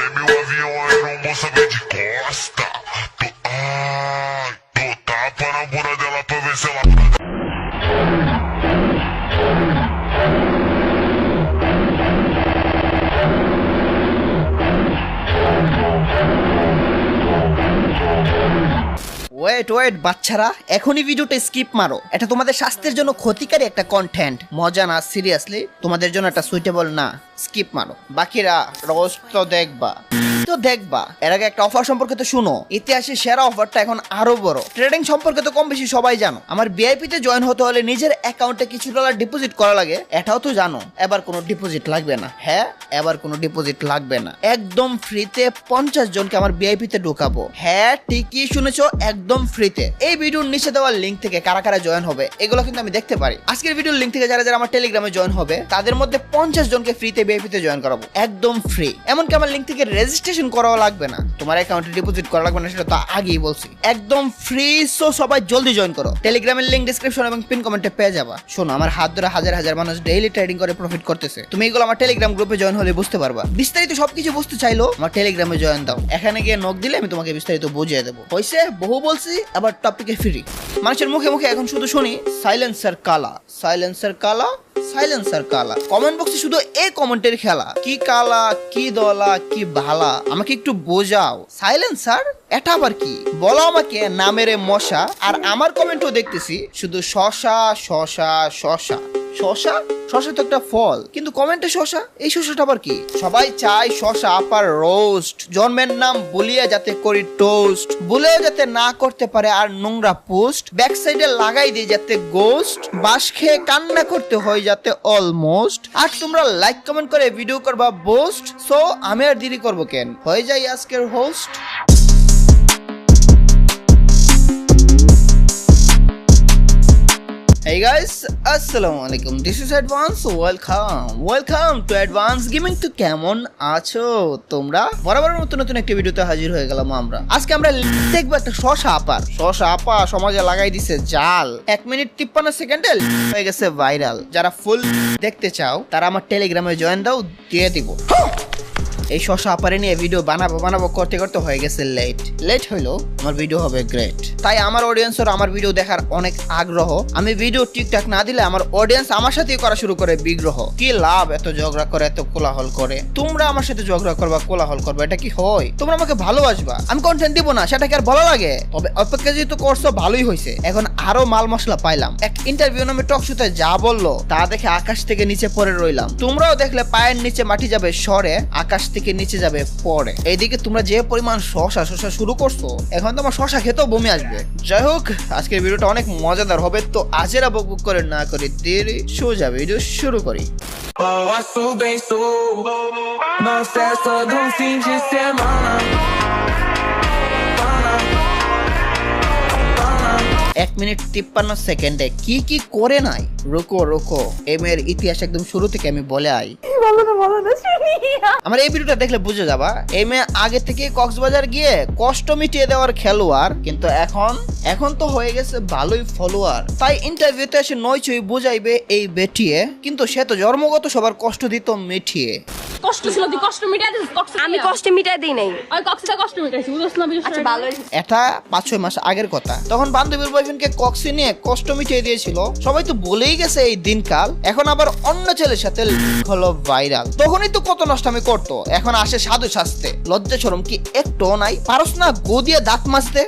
Nem meu avião aeromoça vem de costa. Tu, ai, tu tapa na bunda dela pra ver se ela. Wait wait বাচ্চারা, এখনই ভিডিওটা skip মারো। এটা তোমাদের স্বাস্থ্যের জন্য ক্ষতিকারী একটা কন্টেন্ট মজা না সিরিয়াসলি তোমাদের জন্য একটা সুইটেবল না। স্কিপ মারো। বাকিরা রোস্ট তো দেখবা। তো দেখবা, এর আগে একটা অফার সম্পর্কে তো শুনো। ইতিহাসের সেরা অফারটা এখন আরও বড়। ট্রেডিং সম্পর্কে তো কম বেশি সবাই জানো। আমার ভিআইপি তে জয়েন হতে হলে নিজের অ্যাকাউন্টে কিছু ডলার ডিপোজিট করা লাগে, এটাও তো জানো। এবার কোনো ডিপোজিট লাগবে না। হ্যাঁ এবার কোনো ডিপোজিট লাগবে না। একদম ফ্রিতে পঞ্চাশ জনকে আমার ভিআইপি তে ঢোকাবো। হ্যাঁ ঠিকই শুনেছো, একদম ফ্রিতে এই ভিডিওর নিচে দেওয়ার লিঙ্ক থেকে কারা কারা জয়েন হবে, এগুলো কিন্তু আমি দেখতে পারি। আজকের ভিডিওর লিঙ্ক থেকে যারা যারা আমার টেলিগ্রামে জয়েন হবে, তাদের মধ্যে পঞ্চাশ জনকে ফ্রিতে ভিআইপি তে জয়েন করাবো। একদম ফ্রি এমনকি আমার লিঙ্ক থেকে রেজিস্ট্রেশন করাও লাগবে না। তোমার অ্যাকাউন্টে ডিপোজিট করা লাগবে না, সেটা তো আগেই বলছি। একদম ফ্রি সো সবাই জলদি জয়েন করো। টেলিগ্রামের লিঙ্ক ডিসক্রিপশন এবং পিন কমেন্টে পেয়ে যাবা। শোনো, আমার হাত ধরে হাজার হাজার মানুষ ডেইলি ট্রেডিং করে প্রফিট করতেছে। তুমি এগুলো আমার টেলিগ্রাম গ্রুপে জয়েন হলে বুঝতে পারবা। বিস্তারিত সবকিছু বুঝতে চাইলো, আমার টেলিগ্রামে জয়েন দাও। এখানে গিয়ে নক দিলে আমি তোমাকে বিস্তারিত বুঝিয়ে দেবো। হয়েছে, বহু বলছি, আবার টপিকে ফ্রি। মানুষের মুখে মুখে এখন শুধু শুনি সাইলেন্সার কালা। সাইলেন্সার কালা সাইলেন্সার কালা। কমেন্ট বক্সে শুধু এই কমেন্টের খেলা। কি কালা, কি দলা, কি ভালা আমাকে একটু বোঝাও। সাইলেন্সার? এটা আবার কি? বলো আমাকে নামেরে মশা, আর আমার কমেন্টও দেখতেছি শুধু শশা শশা শশা। শশা? শশা তো একটা ফল, কিন্তু কমেন্টে শশা? এই শশাটা আবার কি? সবাই চায় শশা আপার রোস্ট জন্মের নাম বলিয়া যাতে করি টোস্ট বলেও যাতে না করতে পারে আর নোংরা পোস্ট। ব্যাক সাইডে লাগাই দিয়ে যাতে গোস্ট বাস খেয়ে কান্না করতে হয় যাতে অলমোস্ট আর তোমরা লাইক কমেন্ট করে ভিডিও করবা বোস্ট সো আমি আর দেরি করব কেন? হয়ে যাই আজকের হোস্ট Hey guys, আলাইকুম this is advance welcome welcome to advance gaming তো কেমন আছো তোমরা? বরাবর নতুন নতুন একটা ভিডিওতে হাজির হয়ে গেলাম আমরা। আজকে আমরা দেখব একটা শশা আপার। শশা আপা সমাজে লাগাই দিছে জাল। এক মিনিট তিপ্পান্ন সেকেন্ডে হয়ে গেছে ভাইরাল। যারা ফুল দেখতে চাও তারা আমার টেলিগ্রামে জয়েন দাও দিয়ে দিব। এই শশা আপারে নিয়ে ভিডিও বানাবো বানাবো করতে করতে হয়ে গেছে লেট লেট হইল আমার ভিডিও হবে গ্রেট তাই আমার অডিয়েন্সের আমার ভিডিও দেখার অনেক আগ্রহ। আমি ভিডিও ঠিকঠাক না দিলে আমার অডিয়েন্স আমার সাথে করা শুরু করে বিগ্রহ। কি লাভ এত ঝগড়া করে, এত কোলাহল করে? তোমরা আমার সাথে ঝগড়া করবা, কোলাহল করবা, এটা কি হয়? তোমরা আমাকে ভালোবাসবা। আমি কন্টেন্ট দিব না সেটা কি আর ভালো লাগে। তবে অপেক্ষা যেহেতু করছ, ভালোই হয়েছে এখন আরও মাল মশলা পাইলাম। এক ইন্টারভিউ নামে টক শুতে যা বলল, তা দেখে আকাশ থেকে নিচে পড়ে রইলাম। তোমরাও দেখলে পায়ের নিচে মাটি যাবে সরে, আকাশ থেকে নিচে যাবে পরে এইদিকে তোমরা যে পরিমাণ শশা শশা শুরু করছ, এখন তোমার শশা খেতেও বমি আসবে। যাই হোক, আজকের ভিডিওটা অনেক মজাদার হবে, তো আজেরা বক বক করে না করে দেরি সোজা ভিডিও শুরু করি। Bem, sou. Não fim de semana. এক মিনিট তিপ্পান্ন সেকেন্ডে কি কি করে নাই? রোকো রোকো। এম এর ইতিহাস একদম শুরু থেকে আমি বলে আই। আমার এই ভিডিওটা দেখলে বুঝে যাবা এম এ আগে থেকে কক্সবাজার গিয়ে কষ্ট মিটিয়ে দেওয়ার খেলোয়াড় কিন্তু এখন এখন তো হয়ে গেছে ভালোই ফলোয়ার তাই ইন্টারভিউতে এসে নয় ছই বুঝাইবে এই বেটিয়ে। কিন্তু সে তো জন্মগত সবার কষ্ট দিত মিঠিয়ে। কষ্ট ছিল তুই কষ্ট মিটাই দিস আমি কষ্ট মিটাই দিই নাই। ওই কষ্টটা কষ্ট মিটাইছি বুঝছ না বিশেষ আচ্ছা ভালো এটা পাঁচ ছয় মাস আগের কথা। তখন বান্ধবীর বয়ফ্রেন্ডকে কক্সি নিয়ে কষ্ট মিটিয়ে দিয়েছিল। সবাই তো বলেই গেছে এই দিনকাল। এখন আবার অন্য ছেলের সাথে হলো ভাইরাল তখনই তো কত নষ্টামি করতো। এখন আসে সাধু শাস্তে। লজ্জা সরম কি একটু নাই? পারস না গো দিয়ে দাঁত মাজতে?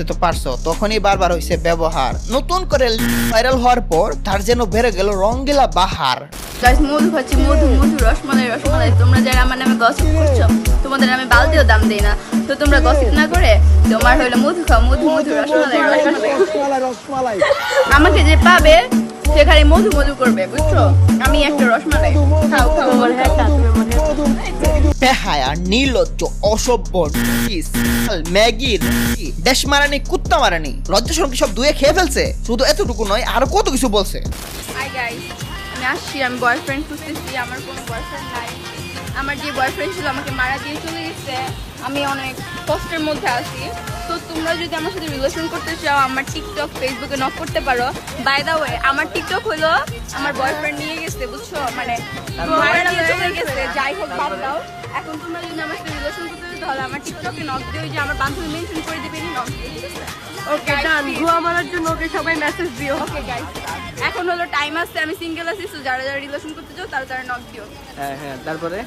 বুঝতে তো পারছ তখনই বারবার হয়েছে ব্যবহার। নতুন করে ভাইরাল হওয়ার পর তার যেন বেড়ে গেল রঙ্গিলা বাহার। মধু খাচ্ছি মধু মধু রসমালাই রসমালাই। তোমরা যারা আমার নামে গসিপ করছ তোমাদের আমি বালতিও দাম দেই না। তো তোমরা গসিপ না করে তোমার হইল মধু খাও মধু মধু রসমালাই রসমালাই। আমাকে যে পাবে সে খালি মধু মধু করবে বুঝছ? আমি একটা রসমালাই। খাও বেহায়া নির্লজ্জ অসভ্য ম্যাগি দেশ মারানি কুত্তা মারানি লজ্জা সরম সব দুয়ে খেয়ে ফেলছে। শুধু এতটুকু নয় আরও কত কিছু বলছে। আমি আসছি আমি বয়ফ্রেন্ড খুঁজতেছি আমার কোনো বয়ফ্রেন্ড নাই। আমার যে বয়ফ্রেন্ড ছিল আমাকে মারা দিয়ে চলে গেছে। আমি অনেক কষ্টের মধ্যে আছি। তো তোমরা যদি আমার সাথে রিলেশন করতে চাও আমার টিকটক ফেসবুকে নক করতে পারো। বাই দা ওয়ে আমার টিকটক হলো আমার বয়ফ্রেন্ড নিয়ে গেছে বুঝছ? মানে মারা দিয়ে চলে গেছে। যাই হোক বাদ দাও। এখন তোমরা যদি আমার সাথে রিলেশন করতে চাও তাহলে আমার টিকটকে নক দিও যে আমার বান্ধবী মেনশন করে দেবে নক দিয়ে ঠিক আছে? ওকে ডান গুয়া মারার জন্য ওকে সবাই মেসেজ দিও। ওকে গাইস এখন হলো টাইম আসছে আমি সিঙ্গেল আছি তো যারা যারা রিলেশন করতে চাও তারা তারা নক দিও হ্যাঁ হ্যাঁ তারপরে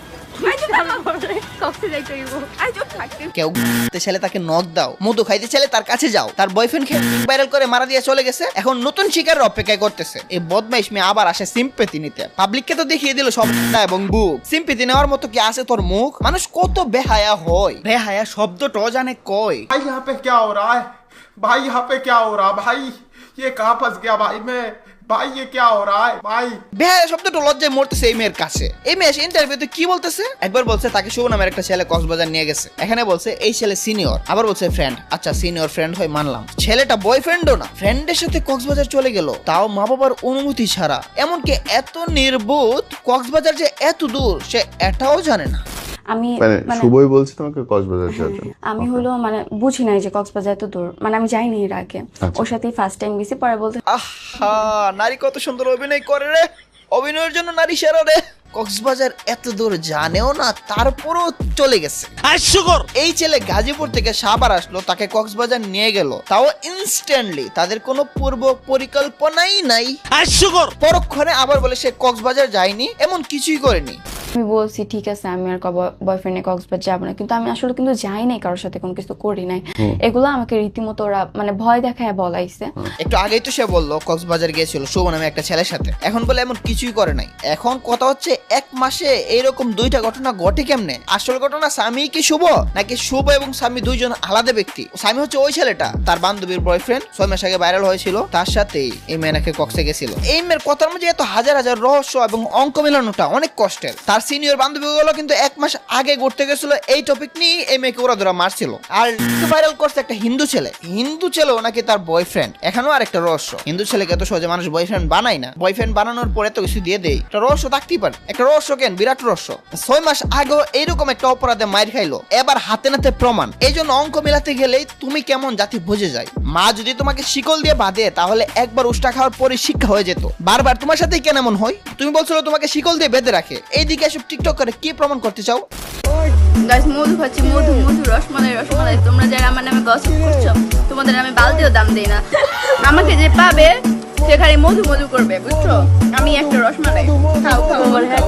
কফি যাইতে হইব আর চুপ থাকতে কেউ তে ছেলে তাকে নখ দাও মধু খাইতে ছেলে তার কাছে যাও তার বয়ফ্রেন্ড ভাইরাল করে মারা দিয়ে চলে গেছে এখন নতুন শিকারের অপেক্ষায় করতেছে এই বদমাইশ মেয়ে আবার আসে সিম্পেতি নিতে পাবলিককে তো দেখিয়ে দিল সব এবং বুক সিম্পেতি নেওয়ার মতো কি আছে তোর মুখ মানুষ কত বেহায়া হয় বেহায়া শব্দটাও জানে কয় भाई यहाँ पे क्या हो रहा है भाई यहाँ पे क्या हो रहा है भाई ये कहाँ फंस गया भाई मैं भाई ये क्या हो रहा है भाई বেহায়া শব্দটা লজ্জায় মরতেছে এই মেয়ের কাছে এই মেয়ে ইন্টারভিউতে কি বলতেছে একবার বলছে তাকে শুভ নামের একটা ছেলে কক্সবাজার নিয়ে গেছে এখানে বলছে এই ছেলে সিনিয়র আবার বলছে ফ্রেন্ড আচ্ছা সিনিয়র ফ্রেন্ড হয় মানলাম ছেলেটা বয়ফ্রেন্ডও না ফ্রেন্ডের সাথে কক্সবাজার চলে গেল তাও মা বাবার অনুমতি ছাড়া এমনকি এত নির্বোধ কক্সবাজার যে এত দূর সে এটাও জানে না আমি মানে মানে শুভই বলছি তোমাকে কক্সবাজার যাওয়ার জন্য। আমি হলো মানে বুঝি নাই যে কক্সবাজার এত দূর। মানে আমি যাইনি এর আগে। আচ্ছা। ওর সাথেই ফার্স্ট টাইম গেছি পরে বলতে আহা নারী কত সুন্দর অভিনয় করে রে। অভিনয়ের জন্য নারী সেরা রে। কক্সবাজার এত দূর জানেও না তারপরও চলে গেছে। এই ছেলে গাজীপুর থেকে সাবার আসলো তাকে কক্সবাজার নিয়ে গেল। তাও ইনস্ট্যান্টলি তাদের কোনো পূর্ব পরিকল্পনাই নাই। পরক্ষণে আবার বলে সে কক্সবাজার যায়নি এমন কিছুই করেনি। আমি বলছি ঠিক আছে আমি আর বয়ফ্রেন্ডে কক্সবাজার যাব না। কিন্তু আমি আসলে কিন্তু যাই নাই কারোর সাথে কোনো কিছু করি নাই। এগুলো আমাকে রীতিমতো ওরা মানে ভয় দেখায় বলাইছে। একটু আগেই তো সে বলল কক্সবাজার গিয়েছিল শুভ নামে একটা ছেলের সাথে। এখন বলে এমন কিছুই করে নাই। এখন কথা হচ্ছে এক মাসে এইরকম দুইটা ঘটনা ঘটে কেমনে? আসল ঘটনা স্বামী কি শুভ? নাকি শুভ এবং স্বামী দুইজন আলাদা ব্যক্তি? স্বামী হচ্ছে ওই ছেলেটা, তার বান্ধবীর বয়ফ্রেন্ড ছয় মাস আগে ভাইরাল হয়েছিল, তার সাথেই এই মেয়ে নাকি কক্সে গেছিল। এই মেয়ের কথার মধ্যে এত হাজার হাজার রহস্য এবং অঙ্ক মেলানোটা অনেক কষ্টের। তার সিনিয়র বান্ধবীগুলো কিন্তু এক মাস আগে ঘুরতে গেছিল, এই টপিক নিয়ে এই মেয়েকে ওরা ধরা মারছিল। আর ভাইরাল করছে একটা হিন্দু ছেলে। হিন্দু ছেলেও নাকি তার বয়ফ্রেন্ড এখানেও আর একটা রহস্য। হিন্দু ছেলেকে এত সহজে মানুষ বয়ফ্রেন্ড বানায় না। বয়ফ্রেন্ড বানানোর পরে তো কিছু দিয়ে দেয়। রহস্য থাকতেই পারে। একটা রহস্য কেন? বিরাট রহস্য। ছয় মাস আগেও এইরকম একটা অপরাধে মাইর খাইলো। এবার হাতে নাতে প্রমাণ। এই জন্য অঙ্ক মেলাতে গেলেই তুমি কেমন জাতি বুঝে যায়। মা যদি তোমাকে শিকল দিয়ে বাঁধে তাহলে একবার উষ্টা খাওয়ার পরে শিক্ষা হয়ে যেত। বারবার তোমার সাথেই কেন এমন হয়? তুমি বলছো তোমাকে শিকল দিয়ে বেঁধে রাখে। এইদিকে এসব টিকটক করে কি প্রমাণ করতে চাও? গাইস মধু খাচ্ছি মধু মধু রসমালাই রসমালাই। তোমরা যারা আমার নামে গসিপ করছ তোমাদের আমি বালতিও দাম দেই না। আমাকে যে পাবে সে খালি মধু মধু করবে, বুঝছ? আমি একটা রসমালাই। খাও আমার হ্যাঁ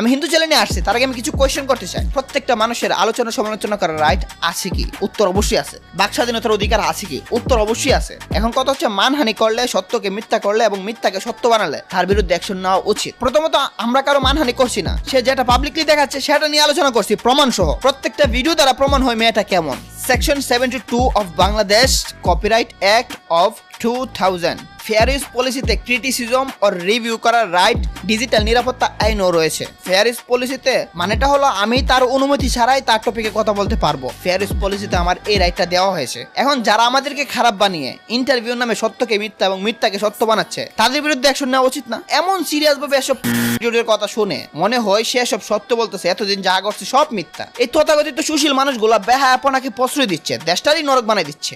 আমি হিন্দু চ্যানেলে আসছি, তার আগে আমি কিছু কোয়েশ্চেন করতে চাই। প্রত্যেকটা মানুষের আলোচনা, সমালোচনা করার রাইট আছে কি? উত্তর অবশ্যই আছে। বাক স্বাধীনতার অধিকার আছে কি? উত্তর অবশ্যই আছে। এখন কথা হচ্ছে, মানহানি করলে, সত্যকে মিথ্যা করলে এবং মিথ্যাকে সত্য বানালে, তার বিরুদ্ধে অ্যাকশন নেওয়া উচিত। প্রথমত, আমরা কারও মানহানি করছি না। সে যেটা পাবলিকলি দেখাচ্ছে, সেটা নিয়ে আলোচনা করছি, প্রমাণ সহ। প্রত্যেকটা ভিডিও দ্বারা প্রমাণ হয় মেয়েটা কেমন। Section seventy two of Bangladesh copyright act of two thousand fair use পলিসিতে ক্রিটিসিজম ও রিভিউ করার রাইট ডিজিটাল নিরাপত্তা আইনও রয়েছে। ফেয়ার ইউজ পলিসিতে মানেটা হলো আমি তার অনুমতি ছাড়াই তার টপিকে কথা বলতে পারব। ফেয়ার ইউজ পলিসিতে আমার এই রাইটটা দেওয়া হয়েছে। এখন যারা আমাদেরকে খারাপ বানিয়ে ইন্টারভিউর নামে সত্যকে মিথ্যা এবং মিথ্যাকে সত্য বানাচ্ছে, তাদের বিরুদ্ধে অ্যাকশন নেওয়া উচিত না। এমন সিরিয়াস ভাবে এসব কথা শুনে মনে হয় সে সব সত্য বলতেছে, এতদিন যা করছে সব মিথ্যা। এই তথাকথিত সুশীল মানুষগুলা বেহায়াপনাকে প্রশ্রয় দিচ্ছে, দেশটারই নরক বানাই দিচ্ছে।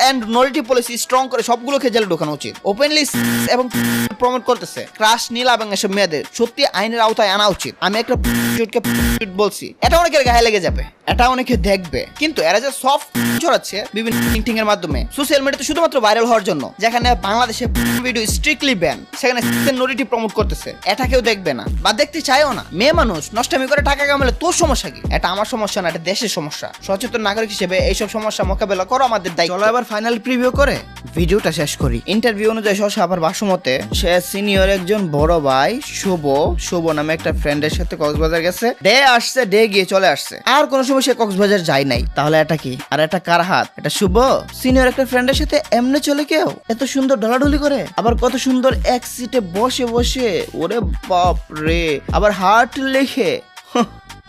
অ্যান্ড নলটি পলিসি স্ট্রং করে সবগুলোকে জেলে ঢোকানো উচিত। ওপেনলি এবং প্রমোট করতেছে। ক্রাশ নীলা এবং এসব মেয়েদের। সত্যি আইনের আওতায় আনা উচিত। আমি একটা কে বলছি। এটা অনেকের গায়ে লেগে যাবে। এটা অনেকে দেখবে। কিন্তু এরা যে সফট ছড়াচ্ছে বিভিন্ন লিঙ্কিং এর মাধ্যমে সোশ্যাল মিডিয়াতে শুধুমাত্র ভাইরাল হওয়ার জন্য যেখানে বাংলাদেশে ভিডিও স্ট্রিক্টলি ব্যান সেখানে নলিটি প্রমোট করতেছে এটা কেউ দেখবে না বা দেখতে চাইও না। মেয়ে মানুষ নষ্টামি করে টাকা কামালে তোর সমস্যা কি? এটা আমার সমস্যা না এটা দেশের সমস্যা। সচেতন নাগরিক হিসেবে এইসব সমস্যা মোকাবেলা করো আমাদের দায়িত্ব। চলো এবার ফাইনাল প্রিভিউ করে। ভিডিওটা শেষ করি। ইন্টারভিউ অনুযায়ী শশা আবার বাসমতে। সে সিনিয়র একজন বড় ভাই, শুভ শুভ নামে একটা ফ্রেন্ডের সাথে কক্সবাজার গেছে। ডে আসছে ডে গিয়ে চলে আসছে। আর কোনো সময় সে কক্সবাজার যায় নাই। তাহলে এটা কি? আর এটা কার হাত? এটা শুভ? সিনিয়র একটা ফ্রেন্ডের সাথে এমনি চলে কেউ? এত সুন্দর ডলাডলি করে? আবার কত সুন্দর এক সিটে বসে বসে? ওরে বাপ রে আবার হার্ট লেখে।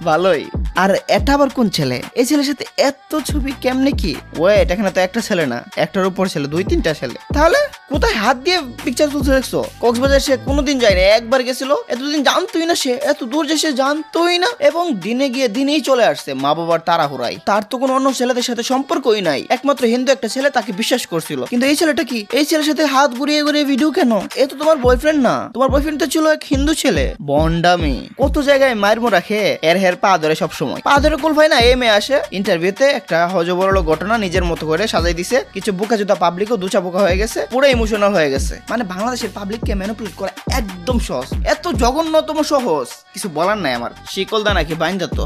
ভালোই। আর এটা আবার কোন ছেলে? এই ছেলের সাথে এত ছবি কেমনে কি? ওয়েট এখানে তো একটা ছেলে না। একটার উপর ছেলে, দুই তিনটা ছেলে। তাহলে কোথায় হাত দিয়ে পিকচার তুলতে দেখছ? কক্সবাজার সে কোনোদিন যায়নি, একবার গেছিল। এতদিন জানতোই না সে, এত দূর যে সে জানতোই না। এবং দিনে গিয়ে দিনেই চলে আসছে মা বাবার তাড়াহুড়াই তার তো কোনো অন্য ছেলেদের সাথে সম্পর্কই নাই। একমাত্র হিন্দু একটা ছেলে তাকে বিশ্বাস করছিল। কিন্তু এই ছেলেটা কি? এই ছেলের সাথে হাত ঘুরিয়ে ঘুরিয়ে ভিডিও কেন? এ তো তোমার বয়ফ্রেন্ড না। তোমার বয়ফ্রেন্ড তো ছিল এক হিন্দু ছেলে। বন্ডামি। কত জায়গায় মায়ের মো রাখে এর হের পা ধরে সব সময় পা ধরে কুল ভাই না এ মেয়ে আসে ইন্টারভিউতে একটা হজবরল ঘটনা নিজের মতো করে সাজাই দিছে। কিছু বোকা জুতা পাবলিকও দুচা বোকা হয়ে গেছে, পুরো ইমোশনাল হয়ে গেছে। মানে বাংলাদেশের পাবলিককে ম্যানিপুলেট করা একদম সহজ। এত জঘন্যতম সহজ। কিছু বলার নাই আমার। শিকল দা নাকি বাইন্দা তো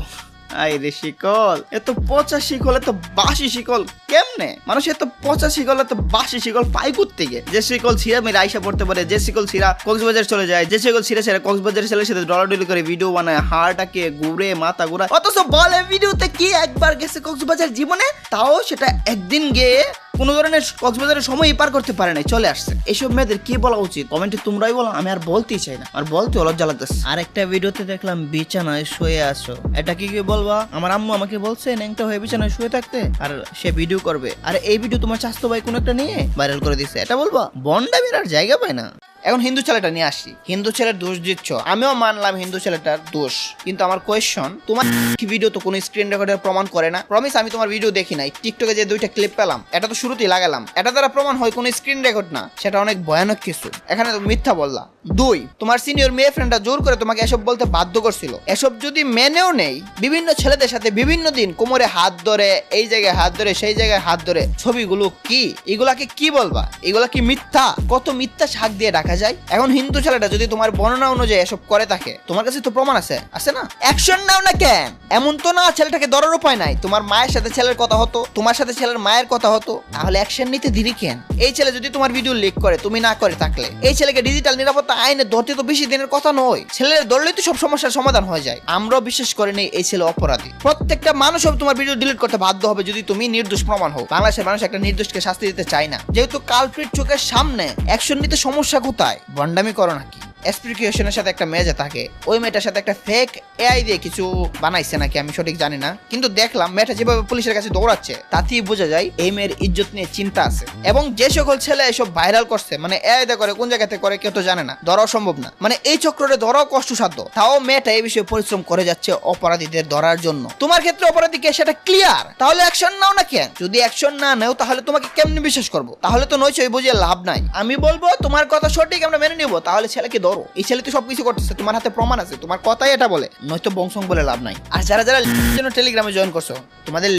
শিকল, এত পচা শিকল, এত বাসি শিকল, কেমনে? মানুষ এত পচা শিকল, এত বাসি শিকল পাই থেকে যে শিকল ছিঁড়া আইসা পড়তে পারে, যে শিকল ছিঁড়া কক্সবাজার চলে যায়, যে শিকল ছিঁড়ে ছেড়ে কক্সবাজার ছেলের সাথে করে ভিডিও বানায়, হাড়টাকে ঘুরে মাথা ঘুরা অথচ বলে ভিডিওতে কি একবার গেছে কক্সবাজার জীবনে? তাও সেটা একদিন গিয়ে কোনো ধরনের কক্সবাজারের সময় পার করতে পারে নাই। চলে আসছে। এসব মেয়েদের কি বলা উচিত? কমেন্টে তোমরাই বলো, আমি আর বলতেই চাই না। আর বলতে লজ্জা লাগতেছে। আর একটা ভিডিওতে দেখলাম, বিছানায় শুয়ে আছো। এটা কি কি বলবা? আমার আম্মু আমাকে বলছে, ন্যাংটা হয়ে বিছানায় শুয়ে থাকতে, আর সে ভিডিও করবে। আর, এই ভিডিও তোমার স্বাস্থ্য ভাই কোন একটা নিয়ে ভাইরাল করে দিছে। এটা বলবা? বন্ডা আর জায়গা পায় না। এখন হিন্দু ছেলেটা নিয়ে আসি। হিন্দু ছেলের দোষ দিচ্ছ। আমিও মানলাম হিন্দু ছেলেটার দোষ। কিন্তু আমার কোয়েশ্চন তোমার ভিডিও তো কোনো স্ক্রিন রেকর্ডের প্রমাণ করে না? প্রমিস আমি তোমার ভিডিও দেখি নাই। টিকটকে যে দুইটা ক্লিপ পেলাম, এটা তো শুরুতেই লাগালাম। এটা দ্বারা প্রমাণ হয় কোনো স্ক্রিন রেকর্ড না। সেটা অনেক ভয়ানক কিছু। এখানে তো মিথ্যা বললা। দুই, তোমার সিনিয়র মেয়ে ফ্রেন্ডরা জোর করে তোমাকে এসব বলতে বাধ্য করছিল। এসব যদি মেনেও নেই, বিভিন্ন ছেলেদের সাথে বিভিন্ন দিন কোমরে হাত ধরে, এই জায়গায় হাত ধরে, সেই জায়গায় হাত ধরে, ছবিগুলো কি? এগুলাকে কি বলবা? এগুলা কি মিথ্যা? কত মিথ্যা শাক দিয়ে রাখা যায়? এখন হিন্দু ছেলেটা যদি তোমার বর্ণনা অনুযায়ী এসব করে থাকে, তোমার কাছে তো প্রমাণ আছে। আছে না? অ্যাকশন নাও না কেন? এমন তো না ছেলেটাকে ধরার উপায় নাই। তোমার মায়ের সাথে ছেলের কথা হতো, তোমার সাথে ছেলের মায়ের কথা হতো, তাহলে অ্যাকশন নিতে দেরি কেন? এই ছেলে যদি তোমার ভিডিও লিক করে, তুমি না করে থাকলে। এই ছেলেকে ডিজিটাল নিরাপত্তা আইনে ধরতে তো বেশি দিনের কথা নয়। ছেলের ধরলেই তো সব সমস্যার সমাধান হয়ে যায়। আমরাও বিশ্বাস করে নেই এই ছেলে অপরাধী। প্রত্যেকটা মানুষও তোমার ভিডিও ডিলিট করতে বাধ্য হবে যদি তুমি নির্দোষ প্রমাণ হও। বাংলাদেশের মানুষ একটা নির্দোষকে শাস্তি দিতে চায় না। যেহেতু কালপ্রিট চোখের সামনে অ্যাকশন নিতে সমস্যা কোথায়? বন্ডামি করো নাকি? এসপ্রিকিউশনের সাথে একটা মেয়ে থাকে, ওই মেয়েটার সাথে একটা ফেক এআই দিয়ে কিছু বানাইছে নাকি আমি সঠিক জানি না। কিন্তু দেখলাম মেয়েটা যেভাবে পুলিশের কাছে দৌড়াচ্ছে, তাতেই বোঝা যায় এই মেয়ের ইজ্জত নিয়ে চিন্তা আছে। এবং যে সকল ছেলে এসব ভাইরাল করছে মানে এআই দিয়ে করে, কোন জায়গাতে করে, কেউ তো জানে না, ধরাও সম্ভব না। মানে এই চক্ররে ধরাও কষ্টসাধ্য, তাও মেয়েটা এই বিষয়ে পরিশ্রম করে যাচ্ছে অপরাধীদের ধরার জন্য। তোমার ক্ষেত্রে অপরাধী কে, সেটা ক্লিয়ার তাহলে অ্যাকশন নাও না কেন? যদি অ্যাকশন না নেও, তাহলে তোমাকে কেমনি বিশ্বাস করব? তাহলে তো নয় বুঝে লাভ নাই। আমি বলব, তোমার কথা সঠিক, আমরা মেনে নিবো। তাহলে ছেলেকে ধরো এই ছেলে তো সবকিছু করতেছে তোমার হাতে প্রমাণ আছে তোমার কথাই এটা বলে। নয়তো বংশং বলে লাভ নাই। আর যারা যারা জন্য টেলিগ্রামে জয়েন করছ তোমাদের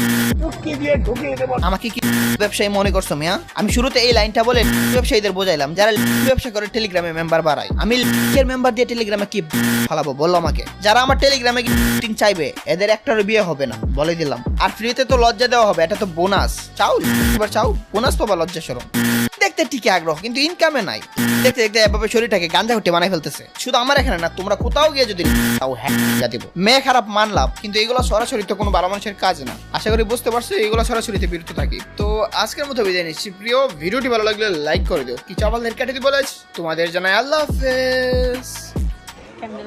আমাকে কি ব্যবসায়ী মনে করছ মিয়া? আমি শুরুতে এই লাইনটা বলে ব্যবসায়ীদের বোঝাইলাম যারা ব্যবসা করে টেলিগ্রামে মেম্বার বাড়ায়। আমি এর মেম্বার দিয়ে টেলিগ্রামে কি ফালাবো বলল আমাকে। যারা আমার টেলিগ্রামে টিং চাইবে এদের একটারও বিয়ে হবে না বলে দিলাম। আর ফ্রিতে তো লজ্জা দেওয়া হবে এটা তো বোনাস চাও এবার চাও বোনাস পাবা লজ্জা সরম। দেখতে ঠিকই আগ্রহ, কিন্তু ইনকামে নাই। দেখতে দেখতে এভাবে শরীরটাকে গাঞ্জা হুটে বানাই ফেলতেছে। শুধু আমার এখানে না, তোমরা কোথাও গিয়ে যদি তাও হ্যাঁ দিব। মেয়ে খারাপ মানলাম কিন্তু এগুলো সরাসরি তো কোনো ভালো মানুষের কাজ না। আশা করি বুঝতে পারছ, এগুলো সরাসরিতে বিরত থাকি। তো আজকের মতো বিদায় নিচ্ছি। প্রিয়, ভিডিওটি ভালো লাগলে লাইক করে দিও। কি চাবাল নেট কাটে দিব তোমাদের জানাই আল্লাহ হাফেজ। সামনে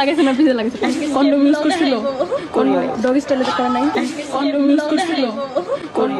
লাগাইছে না পিছে লাগাইছে। কন্ডম ইউজ করছিল। ডগ স্টাইলে তো করে নাই। কন্ডম ইউজ করছিল। কোন